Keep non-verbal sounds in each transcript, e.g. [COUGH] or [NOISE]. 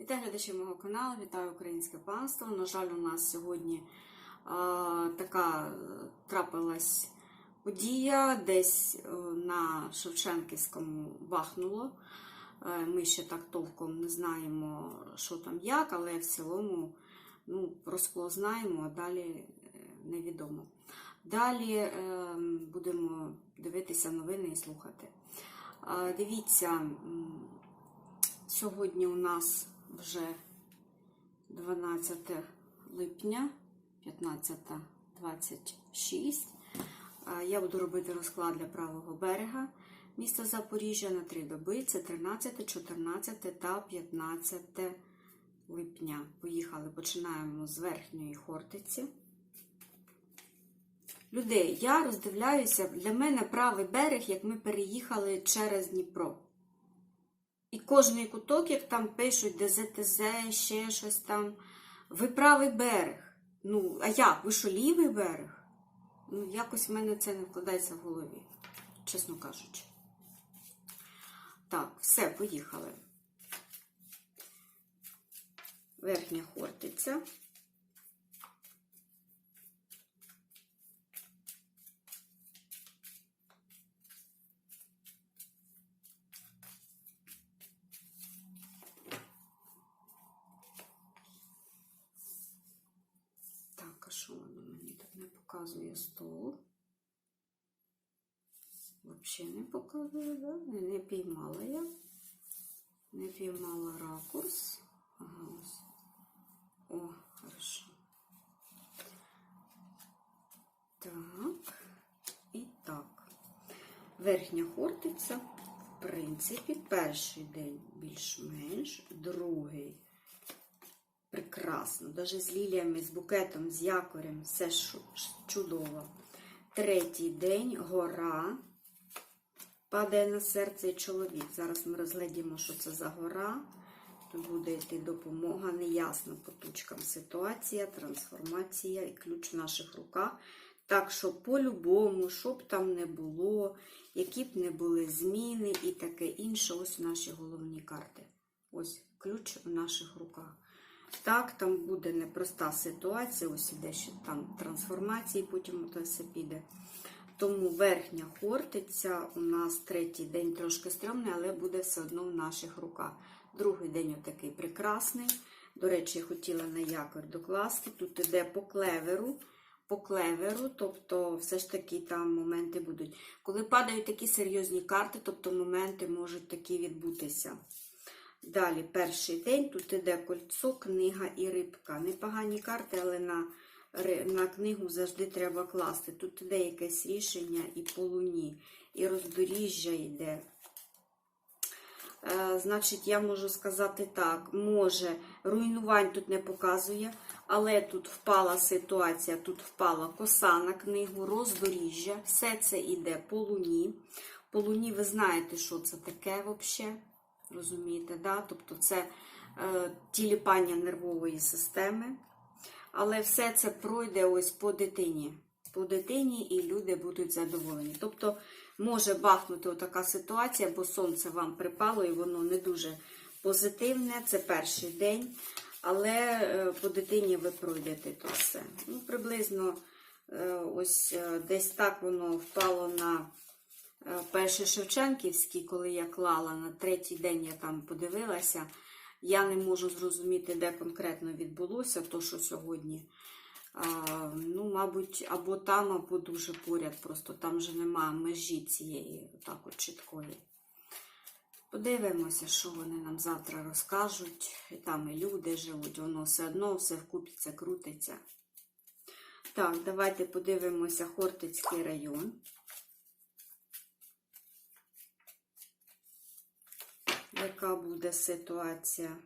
Вітаю глядачі мого каналу, вітаю українське панство. На жаль, у нас сьогодні а, така е, трапилась подія, десь е, на Шевченківському бахнуло. Е, Ми ще так толком не знаємо, що там як, але в цілому ну, про скло знаємо, а далі е, невідомо. Далі е, будемо дивитися новини і слухати. А, Дивіться, сьогодні у нас вже 12 липня, 15.26. А, Я буду робити розклад для правого берега міста Запоріжжя на три доби. Це 13, 14 та 15 липня. Поїхали, починаємо з верхньої Хортиці. Людей, я роздивляюся, для мене правий берег, як ми переїхали через Дніпро. І кожний куток, як там пишуть, ДЗТЗ, ще щось там. Ви правий берег. Ну, а як? Ви що, лівий берег? Ну, якось в мене це не вкладається в голові, чесно кажучи. Так, все, поїхали. Верхня хортиця. Що воно мені тут не показує стол? Взагалі не показує, да? Не піймала я. Не піймала ракурс. Ага, ось. О, хорошо. Так. І так. Верхня хортиця, в принципі, перший день більш-менш, другий прекрасно. Даже з ліліями, з букетом, з якорем, все ш- чудово. Третій день гора. Падає на серце і чоловік. Зараз ми розглядімо, що це за гора. Тут буде йти допомога. Неясно по тучкам ситуація, трансформація і ключ в наших руках. Так що по-любому, що б там не було, які б не були зміни і таке інше, ось наші головні карти. Ось ключ в наших руках. Так, там буде непроста ситуація, ось іде ще там трансформації, потім то все піде. Тому верхня хортиця у нас третій день трошки стрьомний, але буде все одно в наших руках. Другий день отакий прекрасний. До речі, хотіла на якорь докласти. Тут іде по клеверу, по клеверу, тобто все ж таки там моменти будуть. Коли падають такі серйозні карти, тобто моменти можуть такі відбутися. Далі, перший день, тут іде кольцо, книга і рибка. Непогані карти, але на, на книгу завжди треба класти. Тут іде якесь рішення і по луні, і роздоріжжя йде. Е, значить, я можу сказати так, може, руйнувань тут не показує, але тут впала ситуація, тут впала коса на книгу, роздоріжжя, все це йде по луні. По луні ви знаєте, що це таке взагалі. Розумієте, да? тобто це е, тіліпання нервової системи. Але все це пройде ось по дитині. По дитині і люди будуть задоволені. Тобто може бахнути отака ситуація, бо сонце вам припало і воно не дуже позитивне. Це перший день. Але е, по дитині ви пройдете то все. Ну, приблизно е, ось е, десь так воно впало на е, перший Шевченківський, коли я клала на третій день, я там подивилася. Я не можу зрозуміти, де конкретно відбулося, то що сьогодні. А, ну, мабуть, або там, або дуже поряд. Просто там вже немає межі цієї так от чіткої. Подивимося, що вони нам завтра розкажуть. І там і люди живуть, воно все одно все вкупиться, крутиться. Так, давайте подивимося Хортицький район. Яка буде ситуація?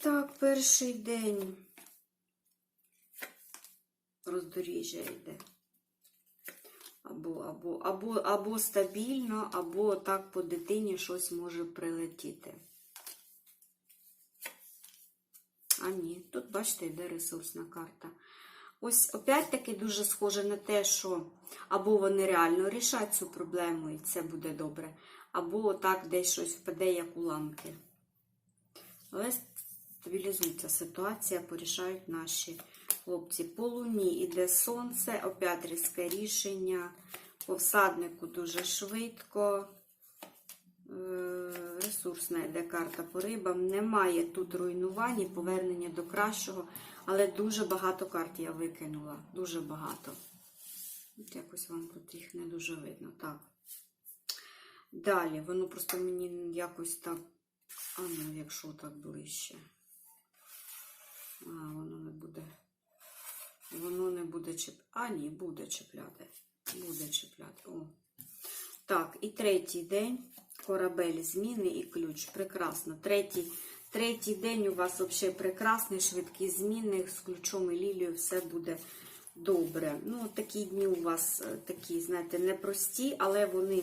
Так, перший день роздоріжжя йде. Або, або, або, або стабільно, або так по дитині щось може прилетіти. А ні, тут, бачите, йде ресурсна карта. ось опять-таки дуже схоже на те, що або вони реально рішать цю проблему, і це буде добре, або так десь щось впаде, як уламки. Але стабілізується ситуація, порішають наші хлопці. По луні іде сонце, опять різке рішення. По всаднику дуже швидко. Ресурсна йде карта по рибам. Немає тут руйнувань і повернення до кращого, але дуже багато карт я викинула. Дуже багато. От якось вам тут їх не дуже видно. Так. Далі, воно просто мені якось так. А ну, якщо так ближче. А, воно не буде. Воно не буде чіпляти. А, ні, буде чіпляти. Буде чіпляти. О. Так, і третій день. Корабель зміни і ключ. Прекрасно. Третій, третій день у вас взагалі прекрасний, швидкі зміни з ключом і лілією все буде добре. Ну, такі дні у вас е, такі, знаєте, непрості, але вони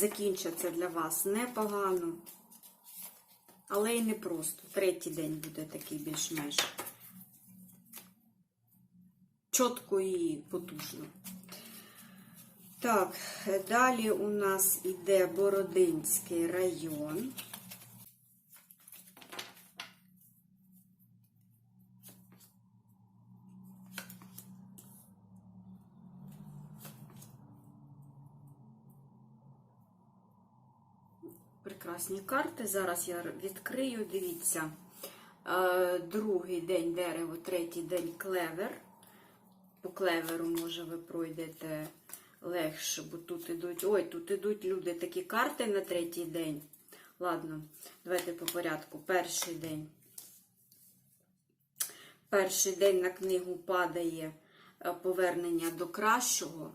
закінчаться для вас непогано. Але і не просто. Третій день буде такий більш-менш чітко і потужно. Так, далі у нас іде Бородинський район. Прекрасні карти. Зараз я відкрию. Дивіться. Е, Другий день дерево, третій день клевер. По клеверу, може, ви пройдете легше, бо тут ідуть. Ой, тут ідуть люди такі карти на третій день. Ладно, давайте по порядку. Перший день. Перший день на книгу падає е, повернення до кращого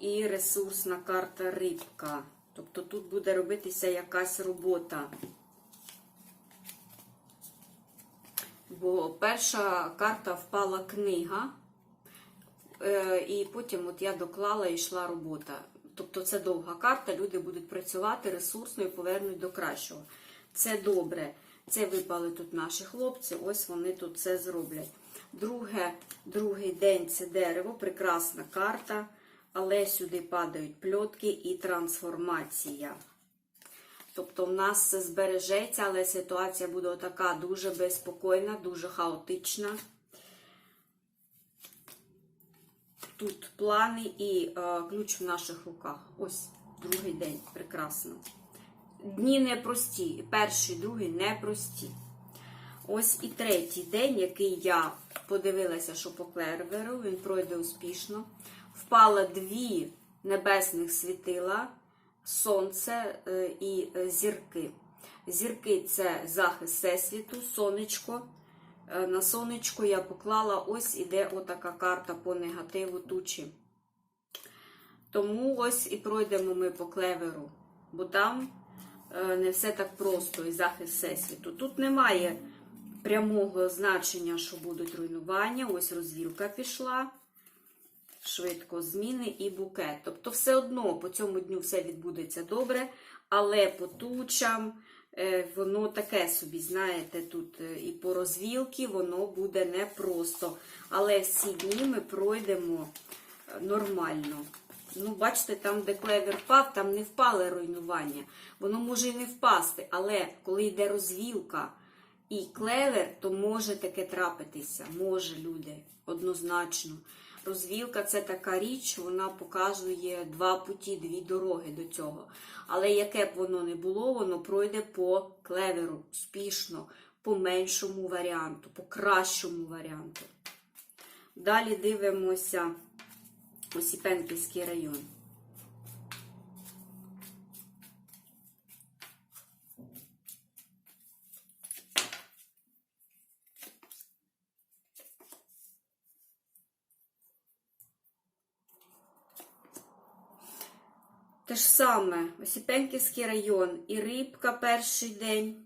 і ресурсна карта рибка. Тобто тут буде робитися якась робота. Бо перша карта впала книга. Е, І потім от я доклала і йшла робота. Тобто це довга карта, люди будуть працювати ресурсно і повернуть до кращого. Це добре. Це випали тут наші хлопці, ось вони тут це зроблять. Друге, Другий день це дерево, прекрасна карта, але сюди падають пльотки і трансформація. Тобто в нас це збережеться, але ситуація буде така дуже безпокійна, дуже хаотична. Тут плани і е, ключ в наших руках. Ось другий день. Прекрасно. Дні непрості. Перший, другий непрості. Ось і третій день, який я подивилася, що по клерверу, він пройде успішно. Впало дві небесних світила, сонце е, і е, зірки. Зірки це захист всесвіту, сонечко. Е, На сонечко я поклала, ось іде отака карта по негативу тучі. Тому ось і пройдемо ми по клеверу, бо там е, не все так просто і захист всесвіту. Тут немає прямого значення, що будуть руйнування. Ось розвілка пішла. Швидко зміни і букет. Тобто, все одно по цьому дню все відбудеться добре, але по тучам воно таке собі, знаєте, тут е, і по розвілки воно буде непросто. Але всі дні ми пройдемо е, нормально. Ну, бачите, там, де клевер впав, там не впали руйнування. Воно може і не впасти, але коли йде розвілка і клевер, то може таке трапитися. Може, люди, однозначно. Розвілка це така річ, вона показує два путі, дві дороги до цього. Але яке б воно не було, воно пройде по клеверу успішно, по меншому варіанту, по кращому варіанту. Далі дивимося Осіпенківський район. Те ж саме, Осіпенківський район і рибка перший день.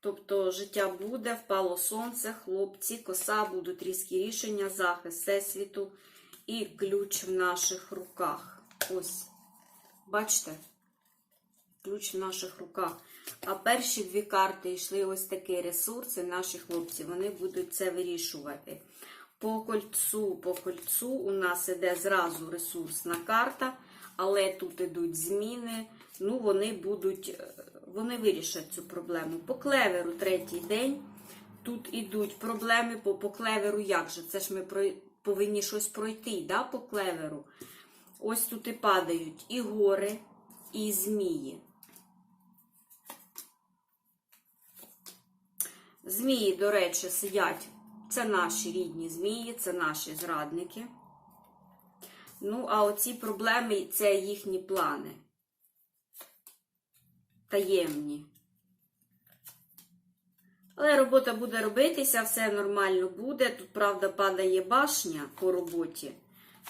Тобто життя буде, впало сонце, хлопці, коса, будуть різкі рішення, захист всесвіту і ключ в наших руках. Ось. Бачите? Ключ в наших руках. А перші дві карти йшли ось такі ресурси, наші хлопці, вони будуть це вирішувати. По кольцу, по кольцу у нас іде зразу ресурсна карта, але тут ідуть зміни. Ну, вони будуть, е, вони вирішать цю проблему. По клеверу третій день. Тут ідуть проблеми по, по клеверу. Як же? Це ж ми про, повинні щось пройти, да, по клеверу. Ось тут і падають і гори, і змії. Змії, до речі, сидять. Це наші рідні змії, це наші зрадники. Ну, а оці проблеми це їхні плани. Таємні. Але робота буде робитися, все нормально буде. Тут, правда, падає башня по роботі,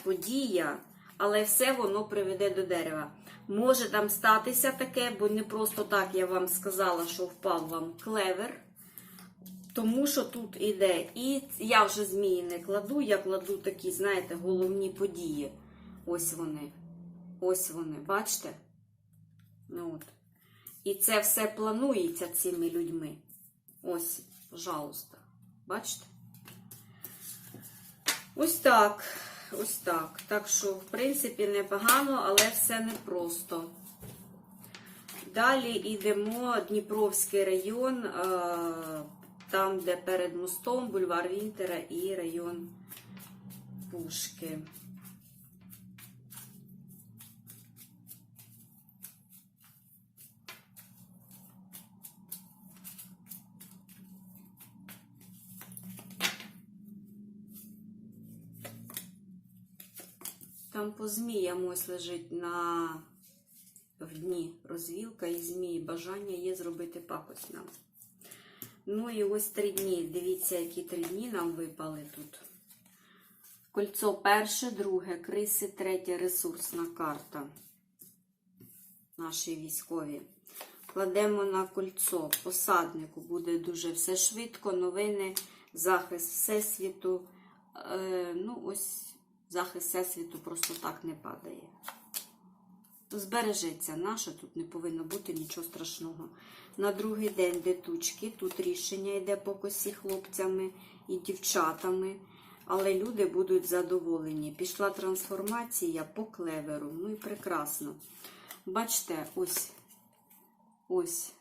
подія, але все воно приведе до дерева. Може там статися таке, бо не просто так я вам сказала, що впав вам клевер. Тому що тут іде, і я вже змії не кладу, я кладу такі, знаєте, головні події. Ось вони. Ось вони, бачите? Ну от. І це все планується цими людьми. Ось, пожалуйста. Бачите? Ось так. Ось так. Так що, в принципі, непогано, але все непросто. Далі йдемо Дніпровський район, е, там, де перед мостом, бульвар Вінтера і район Пушки. Там по зміям ось лежить на в дні розвілка і змії. Бажання є зробити пакость нам. Ну і ось три дні. Дивіться, які три дні нам випали тут. Кольцо перше, друге, криси, третє ресурсна карта. Наші військові. Кладемо на кольцо. Посаднику буде дуже все швидко, новини, захист Всесвіту. Е, ну, ось захист Всесвіту просто так не падає. Збережеться наше, тут не повинно бути нічого страшного. На другий день де тучки, тут рішення йде по косі хлопцями і дівчатами, але люди будуть задоволені. Пішла трансформація по клеверу. Ну і прекрасно. Бачите, ось ось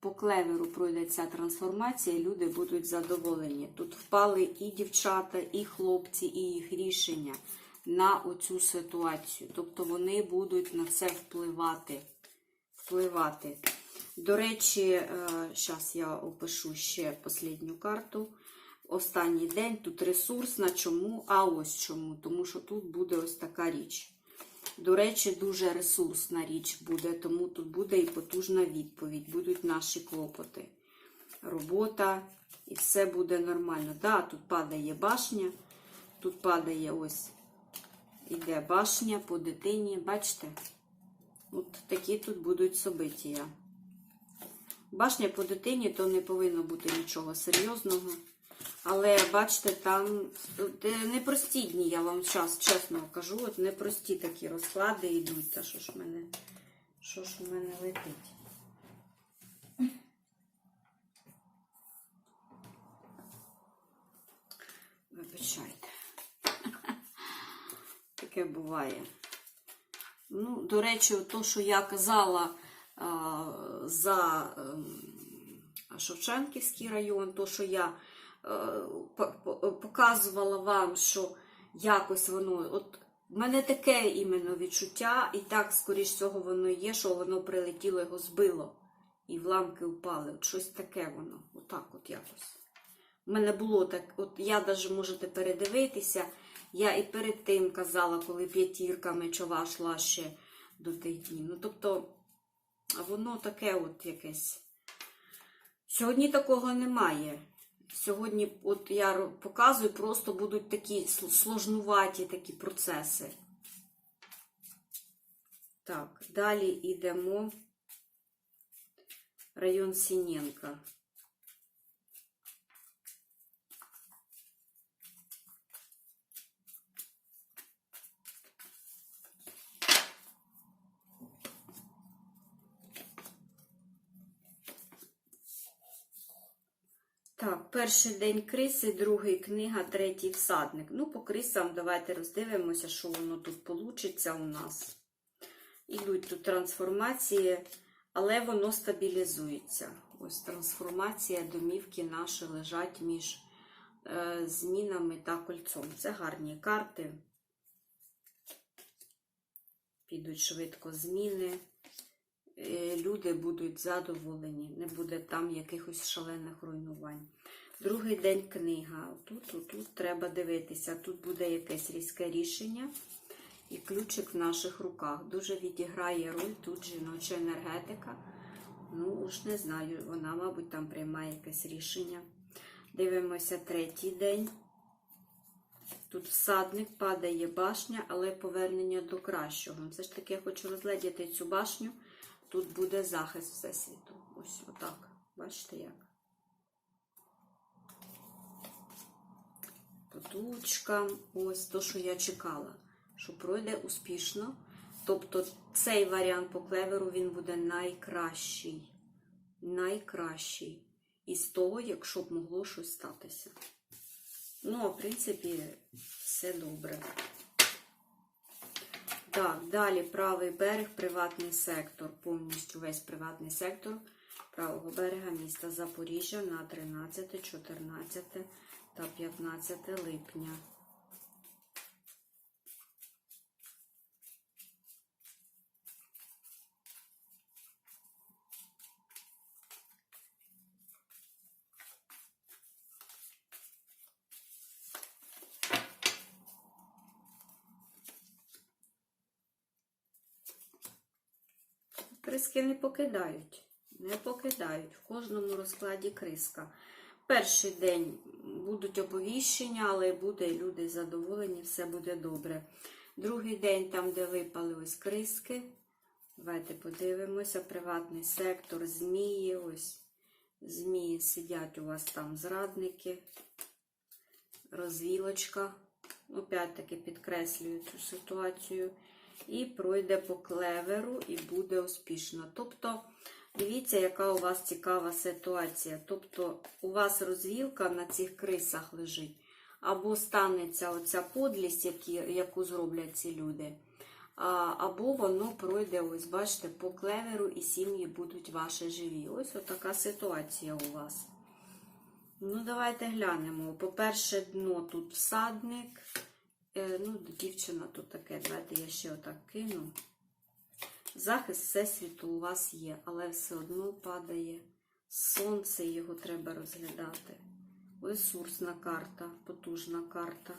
по клеверу пройде ця трансформація, люди будуть задоволені. Тут впали і дівчата, і хлопці, і їх рішення на оцю ситуацію. Тобто вони будуть на це впливати. впливати. До речі, зараз я опишу ще останню карту. Останній день тут ресурсна. Чому? А ось чому. Тому що тут буде ось така річ. До речі, дуже ресурсна річ буде, тому тут буде і потужна відповідь. Будуть наші клопоти. Робота, і все буде нормально. Да, тут падає башня, тут падає ось іде башня по дитині. Бачите? От такі тут будуть собиття. Башня по дитині, то не повинно бути нічого серйозного. Але бачите, там непрості дні, я вам час чесно кажу, от непрості такі розклади йдуть. Та що ж в мене, що ж в мене летить? Вибачайте. [LAUGHS] Таке буває. Ну, до речі, то, що я казала а, за а, Шевченківський район, то, що я показувала вам, що якось воно. От в мене таке іменно відчуття, і так, скоріш всього, воно є, що воно прилетіло, його збило, і вламки впали. От щось таке воно. Отак от якось. У мене було так, от я навіть можете передивитися. Я і перед тим казала, коли п'ятірка мечова йшла ще до тих днів. Ну, тобто, воно таке от якесь. Сьогодні такого немає. Сьогодні, от я показую, просто будуть такі сложнуваті такі процеси. Так, далі йдемо район Сінєнка. Так, перший день криси, другий книга, третій всадник. Ну, по крисам давайте роздивимося, що воно тут получиться у нас. Ідуть тут трансформації, але воно стабілізується. Ось трансформація домівки наші лежать між е, змінами та кольцом. Це гарні карти. Підуть швидко зміни. Е, Люди будуть задоволені, не буде там якихось шалених руйнувань. Другий день книга. Тут, тут, тут треба дивитися. Тут буде якесь різке рішення. І ключик в наших руках. Дуже відіграє роль тут жіноча енергетика. Ну, уж не знаю, вона, мабуть, там приймає якесь рішення. Дивимося третій день. Тут всадник падає башня, але повернення до кращого. Все ж таки я хочу розглядіти цю башню. Тут буде захист Всесвіту. Ось отак. Бачите як? Потучка. Ось то, що я чекала, що пройде успішно. Тобто цей варіант по клеверу він буде найкращий. Найкращий. Із того, якщо б могло щось статися. Ну, а в принципі, все добре. Так, далі правий берег, приватний сектор. Повністю весь приватний сектор правого берега міста Запоріжжя на 13, 14 та 15 липня. Криски не покидають. Не покидають. В кожному розкладі криска. Перший день будуть оповіщення, але буде люди задоволені, все буде добре. Другий день, там, де випали ось криски. Давайте подивимося. Приватний сектор, змії. Ось змії сидять у вас там зрадники. Розвілочка. Опять-таки підкреслюю цю ситуацію. І пройде по клеверу, і буде успішно. Тобто, дивіться, яка у вас цікава ситуація. Тобто, у вас розвілка на цих крисах лежить. Або станеться оця подлість, яку зроблять ці люди. Або воно пройде, ось, бачите, по клеверу, і сім'ї будуть ваші живі. Ось така ситуація у вас. Ну, давайте глянемо. По-перше, дно тут всадник. Е, ну, дівчина тут таке, давайте я ще отак кину. Захист Всесвіту у вас є, але все одно падає. Сонце його треба розглядати. Ресурсна карта, потужна карта.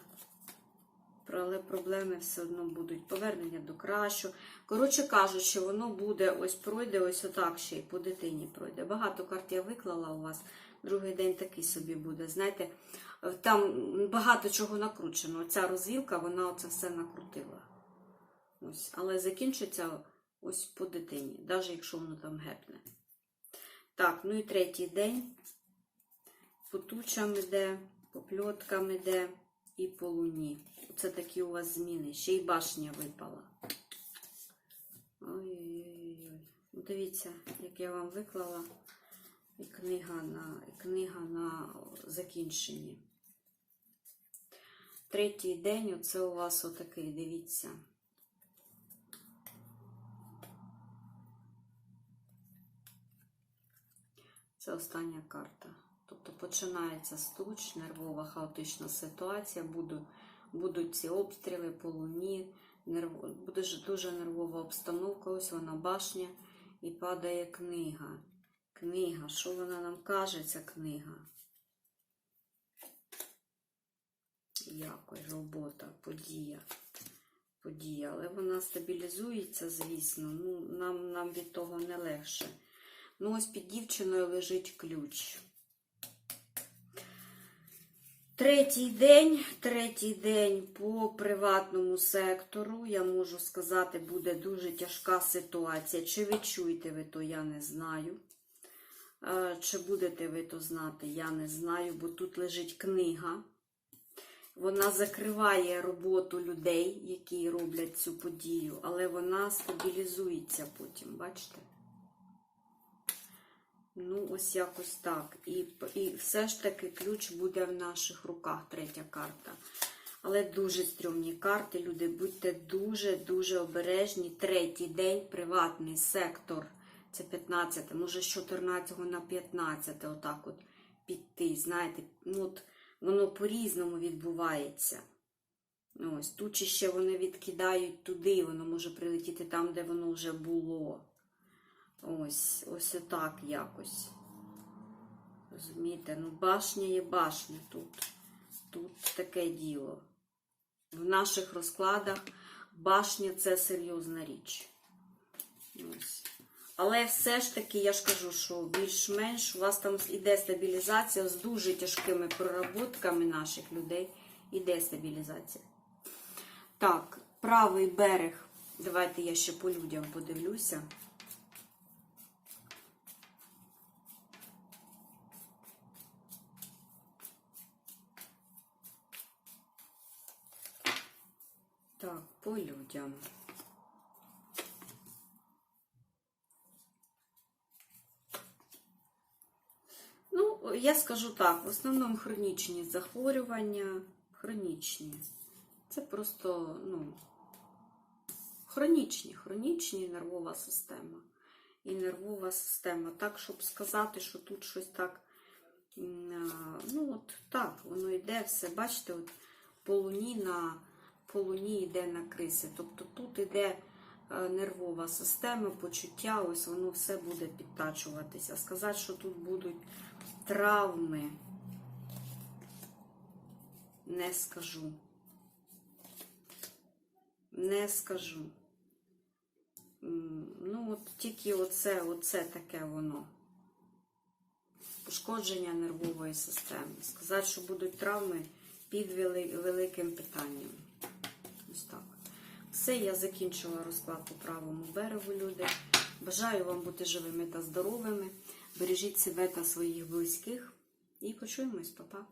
Але проблеми все одно будуть. Повернення до кращого. Коротше кажучи, воно буде ось пройде, ось отак ще й по дитині пройде. Багато карт я виклала у вас. Другий день такий собі буде. Знаєте, там багато чого накручено. Ця розвілка, вона оце все накрутила. Ось. Але закінчиться ось по дитині, навіть якщо воно там гепне. Так, ну і третій день. По тучам іде, по пльоткам іде і по луні. Це такі у вас зміни. Ще й башня випала. Ой-ой-ой. Дивіться, як я вам виклала. І книга на, і книга на закінченні. Третій день, оце у вас отакий, дивіться. Це остання карта. Тобто починається стуч, нервова хаотична ситуація, будуть, будуть ці обстріли по луні, нерв... буде дуже нервова обстановка, ось вона башня і падає книга. Книга, що вона нам каже, ця книга? Якось робота, подія. Подія. Але вона стабілізується, звісно. Ну, нам, нам від того не легше. Ну, ось під дівчиною лежить ключ. Третій день, третій день по приватному сектору, я можу сказати, буде дуже тяжка ситуація. Чи ви чуєте ви то, я не знаю. Е, Чи будете ви то знати, я не знаю, бо тут лежить книга. Вона закриває роботу людей, які роблять цю подію, але вона стабілізується потім, бачите? Ну, ось якось так. І, і все ж таки ключ буде в наших руках, третя карта. Але дуже стрьомні карти, люди, будьте дуже-дуже обережні. Третій день, приватний сектор. Це 15, може з 14 на 15, отак от піти. Знаєте, ну от воно по-різному відбувається. Ось тут чи ще вони відкидають туди, воно може прилетіти там, де воно вже було. Ось, ось отак якось. Розумієте, ну башня є башня тут. Тут таке діло. В наших розкладах башня це серйозна річ. Ось. Але все ж таки, я ж кажу, що більш-менш у вас там іде стабілізація з дуже тяжкими проработками наших людей. Іде стабілізація. Так, правий берег. Давайте я ще по людям подивлюся. Так, по людям. Ну, я скажу так, в основному хронічні захворювання, хронічні. Це просто, ну, хронічні, хронічні нервова система. І нервова система. Так, щоб сказати, що тут щось так, ну, от так, воно йде все. Бачите, от по луні на по йде на криси. Тобто тут йде е, нервова система, почуття, ось воно все буде підтачуватися. Сказати, що тут будуть травми, не скажу. Не скажу. Ну, от тільки оце, оце таке воно. Пошкодження нервової системи. Сказати, що будуть травми під великим питанням. Ось так. Все, я закінчила розклад по правому берегу, люди. Бажаю вам бути живими та здоровими. Бережіть себе та своїх близьких. І почуємось, Па-па.